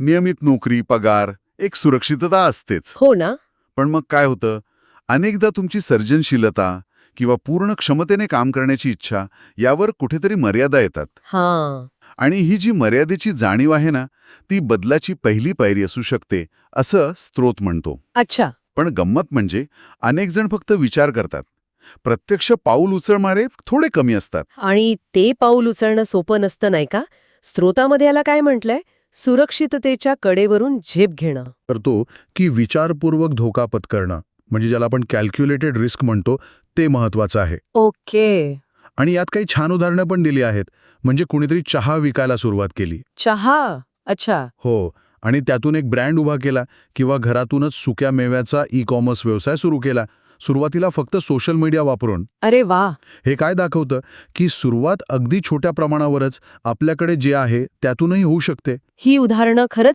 नियमित नोकरी पगार एक सुरक्षितता असतेच. हो ना? पण मग काय होतं? अनेकदा तुमची सर्जनशीलता किंवा पूर्ण क्षमतेने काम करण्याची इच्छा यावर कुठेतरी मर्यादा येतात. हा. आणि ही जी मर्यादेची जाणीव आहे ना ती बदलाची पहिली पायरी असू शकते असं स्त्रोत म्हणतो. अच्छा. पण गंमत म्हणजे अनेक जण फक्त विचार करतात. प्रत्यक्ष पाऊल उचलणारे थोडे कमी असतात. आणि ते पाऊल उचलणं सोपं नसतं नाही का? स्त्रोतामध्ये याला काय म्हटलंय? सुरक्षिततेच्या कडेवरून झेप घेणं. करतो की विचारपूर्वक धोका पत्करणं म्हणजे ज्याला आपण कॅल्क्युलेटेड रिस्क म्हणतो ते महत्वाचं आहे. ओके. आणि यात काही छान उदाहरणं पण दिली आहेत म्हणजे कुणीतरी चहा विकायला सुरुवात केली. चहा? अच्छा. हो आणि त्यातून एक ब्रँड उभा केला किंवा घरातूनच सुक्या मेव्याचा ई कॉमर्स व्यवसाय सुरू केला सुरुवातीला फक्त सोशल मीडिया वापरून. अरे वा. हे काय दाखवतं? की सुरुवात अगदी छोट्या प्रमाणावरच आपल्याकडे जे आहे त्यातूनही होऊ शकते. ही उदाहरणं खरंच